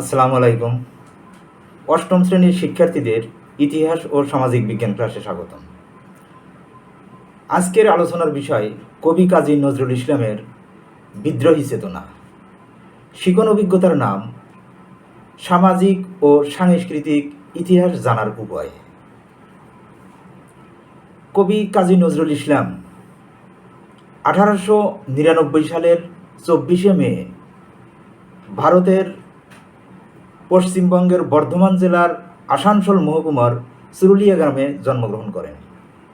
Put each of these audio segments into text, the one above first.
আসসালামু আলাইকুম। অষ্টম শ্রেণির শিক্ষার্থীদের ইতিহাস ও সামাজিক বিজ্ঞান ক্লাসে স্বাগতম। আজকের আলোচনার বিষয়, কবি কাজী নজরুল ইসলামের বিদ্রোহী চেতনা। শিকন অভিজ্ঞতার নাম, সামাজিক ও সাংস্কৃতিক ইতিহাস জানার উপায়। কবি কাজী নজরুল ইসলাম আঠারোশো নিরানব্বই সালের চব্বিশে মে, ভারতের পশ্চিমবঙ্গের বর্ধমান জেলার আসানসোল মহকুমার সুরুলিয়া গ্রামে জন্মগ্রহণ করেন।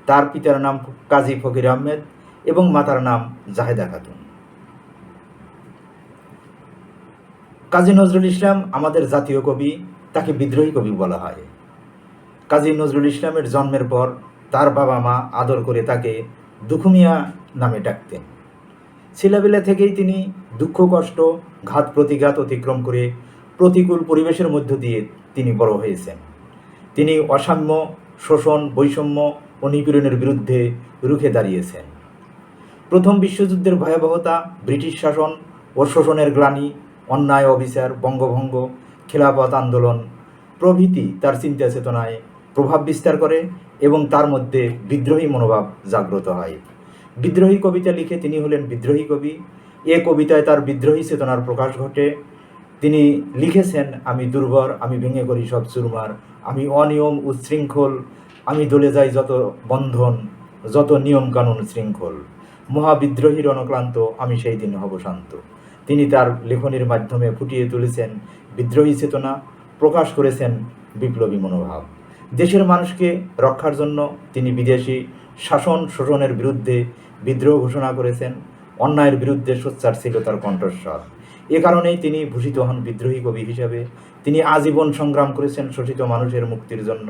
তার পিতার নাম কাজী ফকির আহমেদ এবং মাতার নাম জাহেদা খাতুন। কাজী নজরুল ইসলাম আমাদের জাতীয় কবি, তাকে বিদ্রোহী কবি বলা হয়। কাজী নজরুল ইসলামের জন্মের পর তার বাবা মা আদর করে তাকে দুখুমিয়া নামে ডাকতেন। ছেলেবেলা থেকেই তিনি দুঃখ, কষ্ট, ঘাত, প্রতিঘাত অতিক্রম করে প্রতিকূল পরিবেশের মধ্য দিয়ে তিনি বড় হয়েছেন। তিনি অসাম্য, শোষণ, বৈষম্য ও নিপীড়নের বিরুদ্ধে রুখে দাঁড়িয়েছেন। প্রথম বিশ্বযুদ্ধের ভয়াবহতা, ব্রিটিশ শাসন ও শোষণের গ্লানি, অন্যায় অবিচার, বঙ্গভঙ্গ খেলাপথ আন্দোলন প্রভৃতি তার চিন্তা চেতনায় প্রভাব বিস্তার করে এবং তার মধ্যে বিদ্রোহী মনোভাব জাগ্রত হয়। বিদ্রোহী কবিতা লিখে তিনি হলেন বিদ্রোহী কবি। এ কবিতায় তার বিদ্রোহী চেতনার প্রকাশ ঘটে তিনি লিখেছেন, আমি দুর্বল, আমি ভেঙে করি সব চুরমার, আমি অনিয়ম উচ্ছৃঙ্খল, আমি দলে যাই যত বন্ধন, যত নিয়ম কানুন শৃঙ্খল। মহাবিদ্রোহীর অনক্লান্ত আমি সেই দিন হব শান্ত। তিনি তার লেখনীর মাধ্যমে ফুটিয়ে তুলেছেন বিদ্রোহী চেতনা, প্রকাশ করেছেন বিপ্লবী মনোভাব। দেশের মানুষকে রক্ষার জন্য তিনি বিদেশি শাসন শোষণের বিরুদ্ধে বিদ্রোহ ঘোষণা করেছেন, অন্যায়ের বিরুদ্ধে সোচ্চার ছিল তার কণ্ঠস্বর। এ কারণেই তিনি ভূষিত হন বিদ্রোহী কবি হিসাবে। তিনি আজীবন সংগ্রাম করেছেন শোষিত মানুষের মুক্তির জন্য।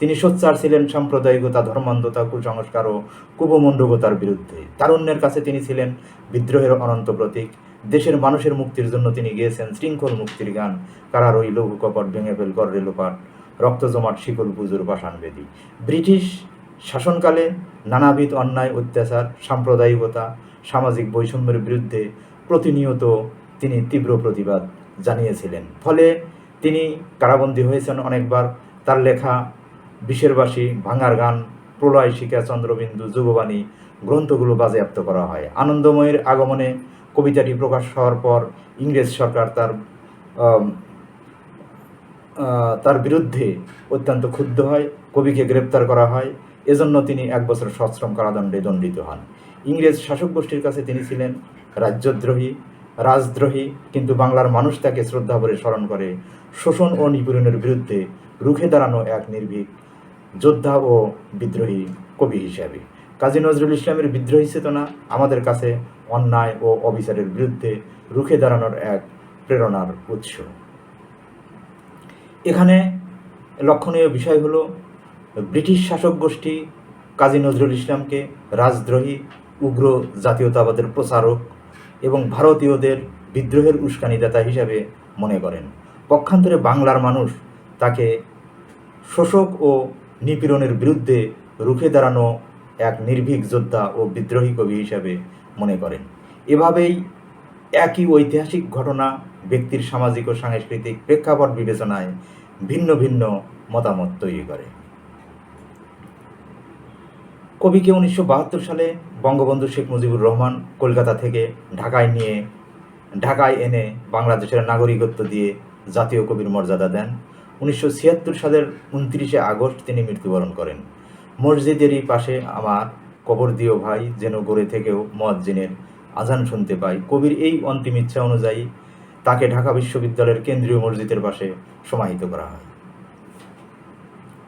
তিনি সোচ্চার ছিলেন সাম্প্রদায়িকতা, ধর্মান্ধতা, কুসংস্কার ও কুপমণ্ডকতার বিরুদ্ধে। তারুণ্যের কাছে তিনি ছিলেন বিদ্রোহের অনন্ত প্রতীক। দেশের মানুষের মুক্তির জন্য তিনি গিয়েছেন শৃঙ্খল মুক্তির গান। কারার ওই লঘু কপট ভেঙে ফেল কর রেলোপাট রক্ত জমাট শিকল পুজোর পাষাণ বেদী ব্রিটিশ শাসনকালে নানাবিধ অন্যায়, অত্যাচার, সাম্প্রদায়িকতা, সামাজিক বৈষম্যের বিরুদ্ধে প্রতিনিয়ত তিনি তীব্র প্রতিবাদ জানিয়েছিলেন। ফলে তিনি কারাবন্দী হয়েছেন অনেকবার। তার লেখা বিশেরবাসী, ভাঙার গান, প্রলয় শিকা চন্দ্রবিন্দু যুগবাণী গ্রন্থগুলো বাজেয়াপ্ত করা হয়। আনন্দময়ের আগমনে কবিতাটি প্রকাশ হওয়ার পর ইংরেজ সরকার তার তার বিরুদ্ধে অত্যন্ত ক্ষুব্ধ হয়, কবিকে গ্রেপ্তার করা হয়। এজন্য তিনি এক বছর সশ্রম কারাদণ্ডে দণ্ডিত হন। ইংরেজ শাসক গোষ্ঠীর কাছে তিনি ছিলেন রাজ্যদ্রোহী। রাজদ্রোহী, কিন্তু বাংলার মানুষ তাকে শ্রদ্ধা ভরে স্মরণ করে। শোষণ ও নিপীড়নের বিরুদ্ধে রুখে দাঁড়ানো এক নির্ভীক যোদ্ধা ও বিদ্রোহী কবি হিসাবে। কাজী নজরুল ইসলামের বিদ্রোহী চেতনা আমাদের কাছে অন্যায় ও অবিচারের বিরুদ্ধে রুখে দাঁড়ানোর এক প্রেরণার উৎস। এখানে লক্ষণীয় বিষয় হলো, ব্রিটিশ শাসক গোষ্ঠী কাজী নজরুল ইসলামকে রাজদ্রোহী, উগ্র জাতীয়তাবাদের প্রচারক এবং ভারতীয়দের বিদ্রোহের উস্কানিদাতা হিসাবে মনে করেন। পক্ষান্তরে বাংলার মানুষ তাকে শোষক ও নিপীড়নের বিরুদ্ধে রুখে দাঁড়ানো এক নির্ভীক যোদ্ধা ও বিদ্রোহী কবি হিসাবে মনে করেন। এভাবেই একই ঐতিহাসিক ঘটনা ব্যক্তির সামাজিক ও সাংস্কৃতিক প্রেক্ষাপট বিবেচনায় ভিন্ন ভিন্ন মতামত তৈরি করে। কবিকে উনিশশো বাহাত্তর সালে বঙ্গবন্ধু শেখ মুজিবুর রহমান কলকাতা থেকে ঢাকায় নিয়ে, ঢাকায় এনে বাংলাদেশের নাগরিকত্ব দিয়ে জাতীয় কবির মর্যাদা দেন। উনিশশো ছিয়াত্তর সালের উনত্রিশে আগস্ট তিনি মৃত্যুবরণ করেন। মসজিদেরই পাশে আমার কবর দিও ভাই, যেন গড়ে থেকেও মজ্জিনের আজান শুনতে পাই। কবির এই অন্তিম ইচ্ছা অনুযায়ী তাকে ঢাকা বিশ্ববিদ্যালয়ের কেন্দ্রীয় মসজিদের পাশে সমাহিত করা হয়।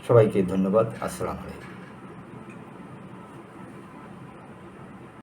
সবাইকে ধন্যবাদ। আসসালামু আলাইকুম।